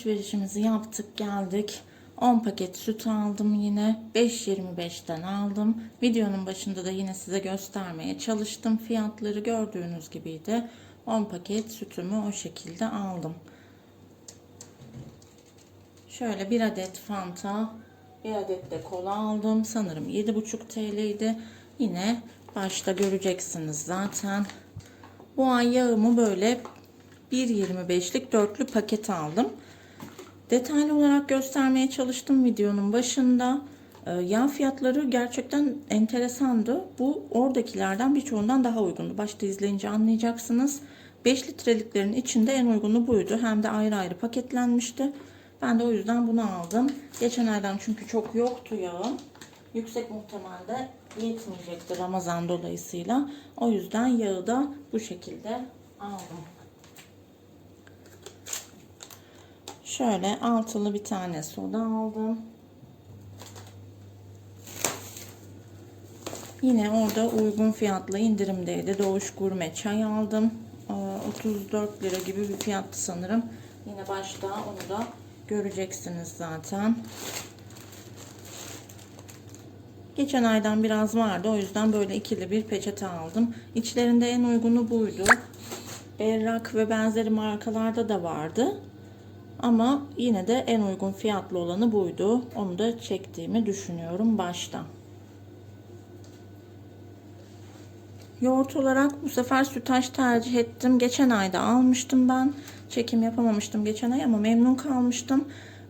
Alışverişimizi yaptık geldik. 10 paket süt aldım yine. 5.25'ten aldım. Videonun başında da yine size göstermeye çalıştım. Fiyatları gördüğünüz gibiydi. 10 paket sütümü o şekilde aldım. Şöyle bir adet Fanta, bir adet de kola aldım. Sanırım 7,5 TL'ydi. Yine başta göreceksiniz zaten. Bu ay yağımı böyle 1.25'lik dörtlü paket aldım. Detaylı olarak göstermeye çalıştım videonun başında. Ee, Yağ fiyatları gerçekten enteresandı. Bu oradakilerden birçoğundan daha uygundu. Başta izleyince anlayacaksınız. 5 litreliklerin içinde en uygunu buydu. Hem de ayrı ayrı paketlenmişti. Ben de o yüzden bunu aldım. Geçen aydan çünkü çok yoktu yağım. Yüksek muhtemelde yetmeyecekti Ramazan dolayısıyla. O yüzden yağı da bu şekilde aldım. Şöyle altılı bir tane soda aldım. Yine orada uygun fiyatla indirimdeydi. Doğuş Gurme çay aldım. Ee, 34 lira gibi bir fiyattı sanırım. Yine başta onu da göreceksiniz zaten. Geçen aydan biraz vardı. O yüzden böyle ikili bir peçete aldım. İçlerinde en uygunu buydu. Berrak ve benzeri markalarda da vardı. Ama yine de en uygun fiyatlı olanı buydu. Onu da çektiğimi düşünüyorum başta. Yoğurt olarak bu sefer sütaş tercih ettim. Geçen ayda almıştım ben. Çekim yapamamıştım geçen ay ama memnun kalmıştım.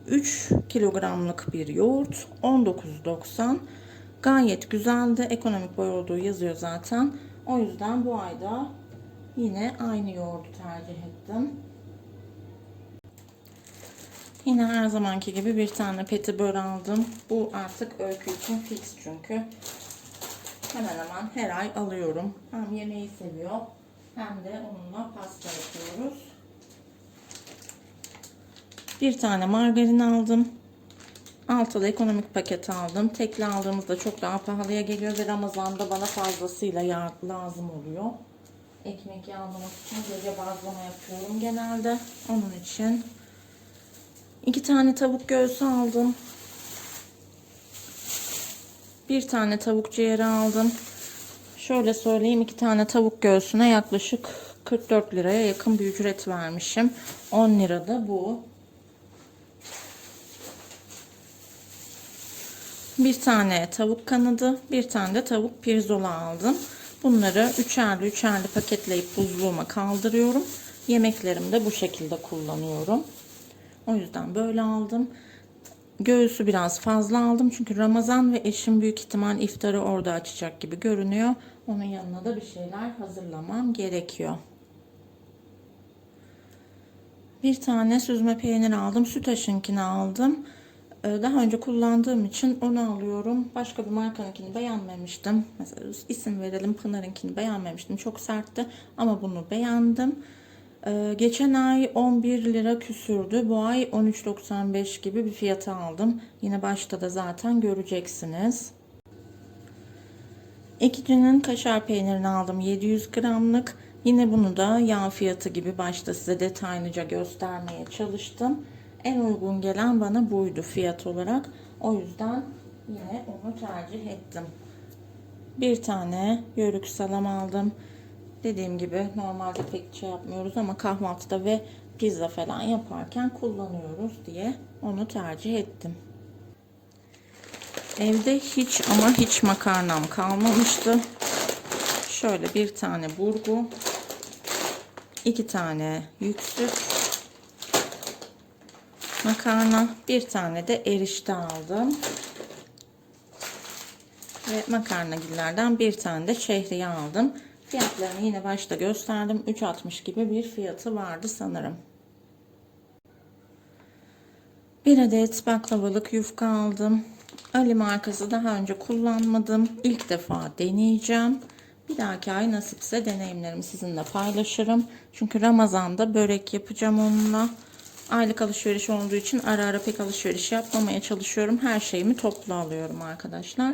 3 kilogramlık bir yoğurt 19.90 gayet güzeldi. Ekonomik boy olduğu yazıyor zaten. O yüzden bu ayda yine aynı yoğurdu tercih ettim. Yine her zamanki gibi bir tane petibör aldım. Bu artık öykü için fix çünkü. Hemen hemen her ay alıyorum. Hem yemeği seviyor hem de onunla pasta yapıyoruz. Bir tane margarin aldım. Altılı ekonomik paket aldım. Tekli aldığımızda çok daha pahalıya geliyor ve Ramazan'da bana fazlasıyla yağ lazım oluyor. Ekmek yağlamak için gece bazlama yapıyorum genelde. Onun için iki tane tavuk göğsü aldım. Bir tane tavuk ciğeri aldım. Şöyle söyleyeyim iki tane tavuk göğsüne yaklaşık 44 liraya yakın bir ücret vermişim. 10 lira da bu. Bir tane tavuk kanadı, bir tane de tavuk pirzola aldım. Bunları üçerli üçerli paketleyip buzluğuma kaldırıyorum. Yemeklerimde bu şekilde kullanıyorum. O yüzden böyle aldım. Göğsü biraz fazla aldım çünkü Ramazan ve eşim büyük ihtimal iftarı orada açacak gibi görünüyor. Onun yanına da bir şeyler hazırlamam gerekiyor. Bir tane süzme peynir aldım. Sütaş'ınkini aldım. Ee, Daha önce kullandığım için onu alıyorum. Başka bir markanınkini beğenmemiştim. Mesela isim verelim Pınar'ınkini beğenmemiştim. Çok sertti ama bunu beğendim. Ee, geçen ay 11 lira küsürdü. Bu ay 13.95 gibi bir fiyata aldım. Yine başta da zaten göreceksiniz. Ekici'nin kaşar peynirini aldım 700 gramlık. Yine bunu da yağ fiyatı gibi başta size detaylıca göstermeye çalıştım. En uygun gelen bana buydu fiyat olarak. O yüzden yine onu tercih ettim. Bir tane yörük salam aldım. Dediğim gibi normalde pek şey yapmıyoruz ama kahvaltıda ve pizza falan yaparken kullanıyoruz diye onu tercih ettim. Evde hiç ama hiç makarnam kalmamıştı. Şöyle bir tane burgu, iki tane yüksük makarna, bir tane de erişte aldım. Ve makarnagillerden bir tane de şehriye aldım. Fiyatlarını yine başta gösterdim. 3.60 gibi bir fiyatı vardı sanırım. Bir adet baklavalık yufka aldım. Ali markası daha önce kullanmadım. İlk defa deneyeceğim. Bir dahaki ay nasipse deneyimlerimi sizinle paylaşırım. Çünkü Ramazan'da börek yapacağım onunla. Aylık alışveriş olduğu için ara ara pek alışveriş yapmamaya çalışıyorum. Her şeyimi toplu alıyorum arkadaşlar.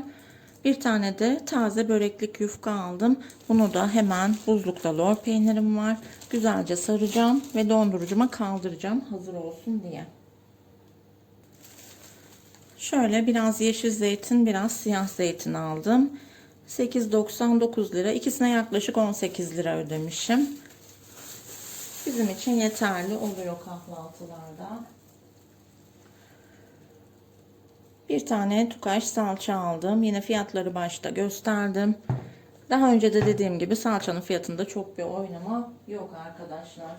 Bir tane de taze böreklik yufka aldım. Bunu da hemen buzlukta lor peynirim var. Güzelce saracağım ve dondurucuma kaldıracağım hazır olsun diye. Şöyle biraz yeşil zeytin, biraz siyah zeytin aldım. 8.99 lira. İkisine yaklaşık 18 lira ödemişim. Bizim için yeterli oluyor kahvaltılarda. Bir tane tukaş salça aldım. Yine fiyatları başta gösterdim. Daha önce de dediğim gibi salçanın fiyatında çok bir oynama yok arkadaşlar.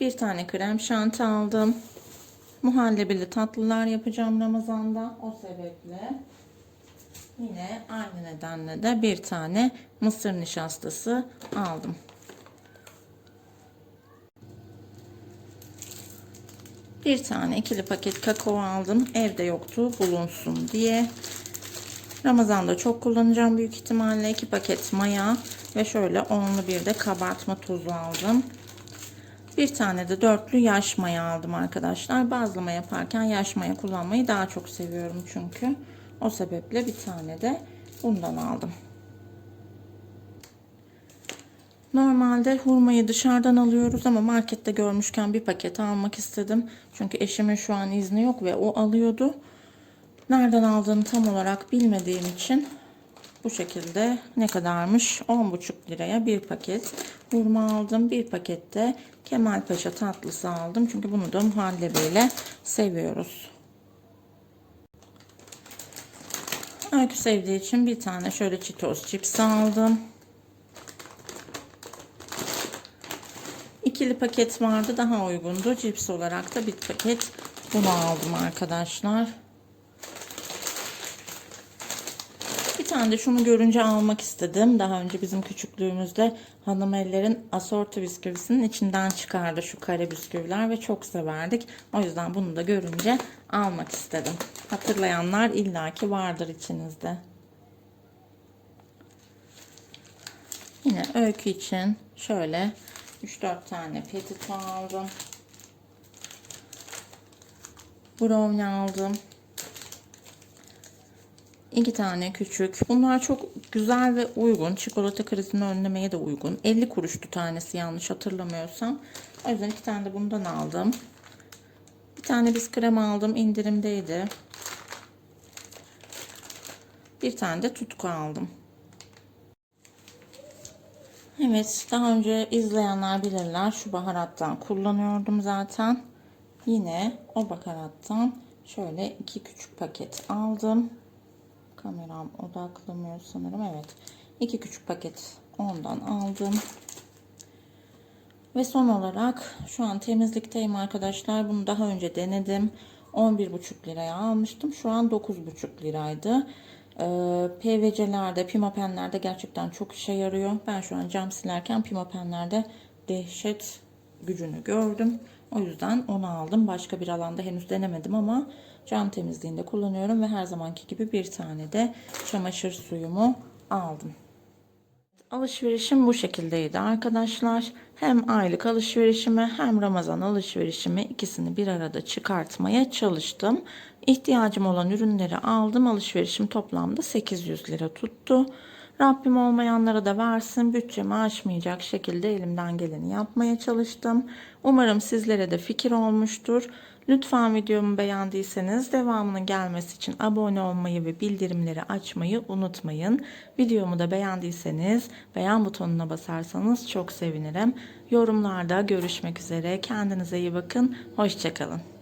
Bir tane krem şanti aldım. Muhallebili tatlılar yapacağım Ramazan'da. O sebeple yine aynı nedenle de bir tane mısır nişastası aldım. Bir tane ikili paket kakao aldım. Evde yoktu bulunsun diye. Ramazan'da çok kullanacağım büyük ihtimalle. 2 paket maya ve şöyle onlu bir de kabartma tozu aldım. Bir tane de dörtlü yaş maya aldım arkadaşlar. Bazlama yaparken yaş maya kullanmayı daha çok seviyorum çünkü. O sebeple bir tane de bundan aldım. Normalde hurmayı dışarıdan alıyoruz ama markette görmüşken bir paket almak istedim. Çünkü eşimin şu an izni yok ve o alıyordu. Nereden aldığını tam olarak bilmediğim için bu şekilde ne kadarmış? 10,5 liraya bir paket hurma aldım. Bir pakette Kemalpaşa tatlısı aldım. Çünkü bunu da muhallebiyle seviyoruz. Öykü sevdiği için bir tane şöyle Cheetos cips aldım. İkili paket vardı daha uygundu. Cips olarak da bir paket bunu aldım arkadaşlar. Bir tane de şunu görünce almak istedim. Daha önce bizim küçüklüğümüzde hanım ellerin asorti bisküvisinin içinden çıkardı şu kare bisküviler ve çok severdik. O yüzden bunu da görünce almak istedim. Hatırlayanlar illaki vardır içinizde. Yine öykü için şöyle 3-4 tane petito aldım. Brownie aldım. 2 tane küçük. Bunlar çok güzel ve uygun. Çikolata krizini önlemeye de uygun. 50 kuruştu tanesi yanlış hatırlamıyorsam. O yüzden iki tane de bundan aldım. Bir tane biz krem aldım. indirimdeydi. Bir tane de tutku aldım. Evet, daha önce izleyenler bilirler. Şu baharattan kullanıyordum zaten. Yine o baharattan şöyle iki küçük paket aldım. Kameram odaklamıyor sanırım. Evet. iki küçük paket ondan aldım. Ve son olarak şu an temizlikteyim arkadaşlar. Bunu daha önce denedim. 11,5 liraya almıştım. Şu an 9,5 liraydı. Ee, PVC'lerde, pimapenlerde gerçekten çok işe yarıyor. Ben şu an cam silerken pimapenlerde dehşet gücünü gördüm. O yüzden onu aldım. Başka bir alanda henüz denemedim ama cam temizliğinde kullanıyorum ve her zamanki gibi bir tane de çamaşır suyumu aldım. Alışverişim bu şekildeydi arkadaşlar. Hem aylık alışverişimi hem Ramazan alışverişimi ikisini bir arada çıkartmaya çalıştım. İhtiyacım olan ürünleri aldım. Alışverişim toplamda 800 lira tuttu. Rabbim olmayanlara da versin. Bütçemi aşmayacak şekilde elimden geleni yapmaya çalıştım. Umarım sizlere de fikir olmuştur. Lütfen videomu beğendiyseniz devamının gelmesi için abone olmayı ve bildirimleri açmayı unutmayın. Videomu da beğendiyseniz beğen butonuna basarsanız çok sevinirim. Yorumlarda görüşmek üzere. Kendinize iyi bakın. Hoşçakalın.